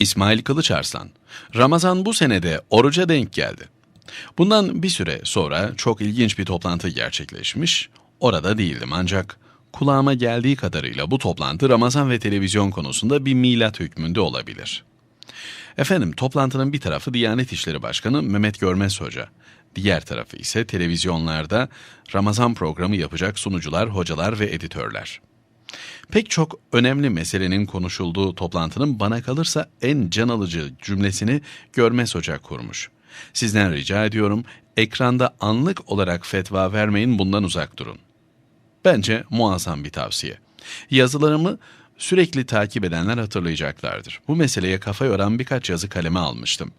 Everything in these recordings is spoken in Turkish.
İsmail Kılıçarslan, Ramazan bu senede oruca denk geldi. Bundan bir süre sonra çok ilginç bir toplantı gerçekleşmiş. Orada değildim ancak kulağıma geldiği kadarıyla bu toplantı Ramazan ve televizyon konusunda bir milat hükmünde olabilir. Efendim toplantının bir tarafı Diyanet İşleri Başkanı Mehmet Görmez Hoca. Diğer tarafı ise televizyonlarda Ramazan programı yapacak sunucular, hocalar ve editörler. Pek çok önemli meselenin konuşulduğu toplantının bana kalırsa en can alıcı cümlesini Görmez Hoca kurmuş. Sizden rica ediyorum ekranda anlık olarak fetva vermeyin bundan uzak durun. Bence muazzam bir tavsiye. Yazılarımı sürekli takip edenler hatırlayacaklardır. Bu meseleye kafa yoran birkaç yazı kaleme almıştım.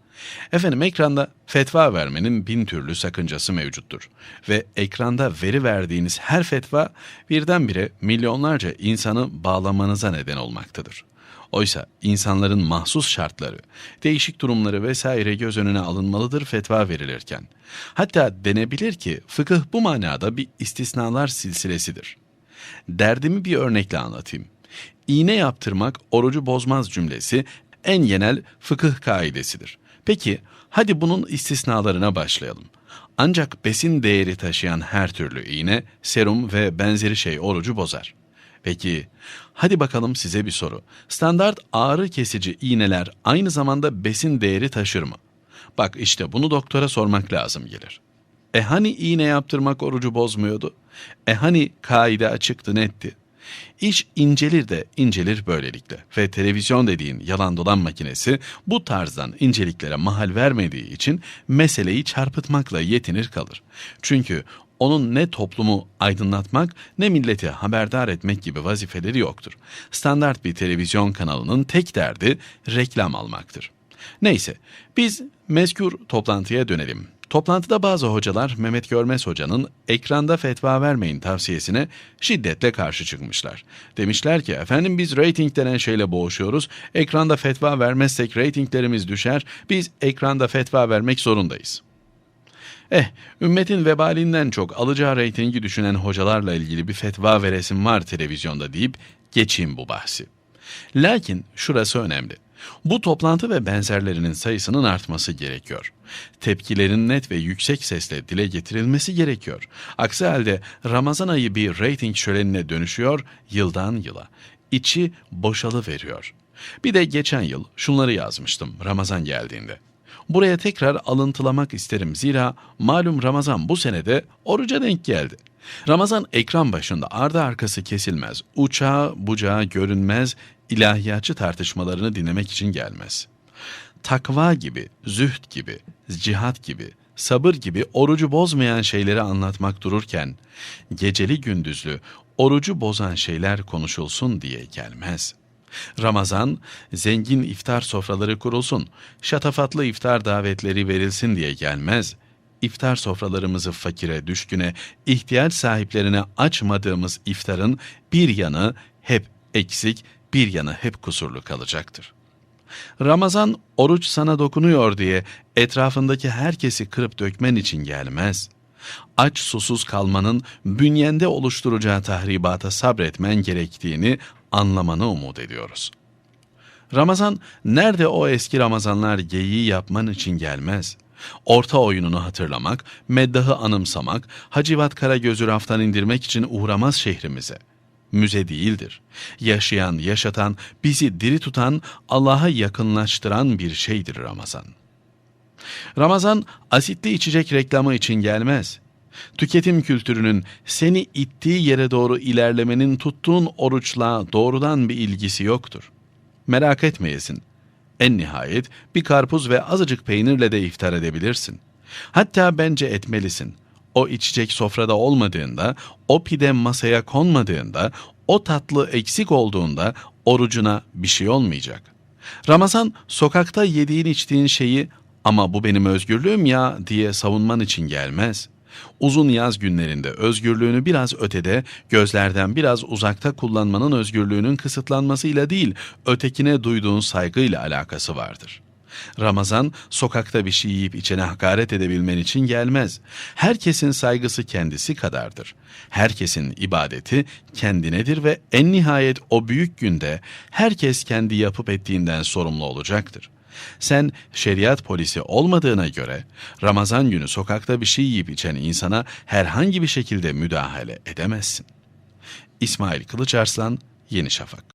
Efendim ekranda fetva vermenin bin türlü sakıncası mevcuttur. Ve ekranda veri verdiğiniz her fetva birdenbire milyonlarca insanı bağlamanıza neden olmaktadır. Oysa insanların mahsus şartları, değişik durumları vesaire göz önüne alınmalıdır fetva verilirken. Hatta denebilir ki fıkıh bu manada bir istisnalar silsilesidir. Derdimi bir örnekle anlatayım. İğne yaptırmak orucu bozmaz cümlesi en genel fıkıh kaidesidir. Peki hadi bunun istisnalarına başlayalım. Ancak besin değeri taşıyan her türlü iğne, serum ve benzeri şey orucu bozar. Peki, hadi bakalım size bir soru. Standart ağrı kesici iğneler aynı zamanda besin değeri taşır mı? Bak işte bunu doktora sormak lazım gelir. E hani iğne yaptırmak orucu bozmuyordu? E hani kaide açıktı netti? İş incelir de incelir böylelikle ve televizyon dediğin yalan dolan makinesi bu tarzdan inceliklere mahal vermediği için meseleyi çarpıtmakla yetinir kalır. Çünkü onun ne toplumu aydınlatmak ne milleti haberdar etmek gibi vazifeleri yoktur. Standart bir televizyon kanalının tek derdi reklam almaktır. Neyse biz mezkur toplantıya dönelim. Toplantıda bazı hocalar Mehmet Görmez hocanın ekranda fetva vermeyin tavsiyesine şiddetle karşı çıkmışlar. Demişler ki efendim biz rating denen şeyle boğuşuyoruz. Ekranda fetva vermezsek ratinglerimiz düşer. Biz ekranda fetva vermek zorundayız. Eh, ümmetin vebalinden çok alacağı reytingi düşünen hocalarla ilgili bir fetva veresim var televizyonda deyip geçeyim bu bahsi. Lakin şurası önemli. Bu toplantı ve benzerlerinin sayısının artması gerekiyor. Tepkilerin net ve yüksek sesle dile getirilmesi gerekiyor. Aksi halde Ramazan ayı bir reyting şölenine dönüşüyor yıldan yıla. İçi boşalı veriyor. Bir de geçen yıl şunları yazmıştım Ramazan geldiğinde. Buraya tekrar alıntılamak isterim zira malum Ramazan bu senede oruca denk geldi. Ramazan ekran başında ardı arkası kesilmez, uçağı bucağı görünmez, ilahiyatçı tartışmalarını dinlemek için gelmez. Takva gibi, zühd gibi, cihat gibi, sabır gibi orucu bozmayan şeyleri anlatmak dururken, geceli gündüzlü orucu bozan şeyler konuşulsun diye gelmez.'' Ramazan, zengin iftar sofraları kurulsun, şatafatlı iftar davetleri verilsin diye gelmez. İftar sofralarımızı fakire, düşküne, ihtiyaç sahiplerine açmadığımız iftarın bir yanı hep eksik, bir yanı hep kusurlu kalacaktır. Ramazan oruç sana dokunuyor diye etrafındaki herkesi kırıp dökmen için gelmez. Aç susuz kalmanın bünyende oluşturacağı tahribata sabretmen gerektiğini anlamanı umut ediyoruz. Ramazan nerede o eski Ramazanlar geyiği yapman için gelmez. Orta oyununu hatırlamak, meddahı anımsamak, Hacivat Karagöz'ü raftan indirmek için uğramaz şehrimize. Müze değildir. Yaşayan, yaşatan, bizi diri tutan, Allah'a yakınlaştıran bir şeydir Ramazan. Ramazan asitli içecek reklamı için gelmez. Tüketim kültürünün seni ittiği yere doğru ilerlemenin tuttuğun oruçla doğrudan bir ilgisi yoktur. Merak etmeyesin. En nihayet bir karpuz ve azıcık peynirle de iftar edebilirsin. Hatta bence etmelisin. O içecek sofrada olmadığında, o pide masaya konmadığında, o tatlı eksik olduğunda orucuna bir şey olmayacak. Ramazan sokakta yediğin içtiğin şeyi ama bu benim özgürlüğüm ya diye savunman için gelmez. Uzun yaz günlerinde özgürlüğünü biraz ötede, gözlerden biraz uzakta kullanmanın özgürlüğünün kısıtlanmasıyla değil, ötekine duyduğun saygıyla alakası vardır. Ramazan sokakta bir şey yiyip içene hakaret edebilmen için gelmez. Herkesin saygısı kendisi kadardır. Herkesin ibadeti kendinedir ve en nihayet o büyük günde herkes kendi yapıp ettiğinden sorumlu olacaktır. Sen şeriat polisi olmadığına göre Ramazan günü sokakta bir şey yiyip içen insana herhangi bir şekilde müdahale edemezsin. İsmail Kılıçarslan, Yeni Şafak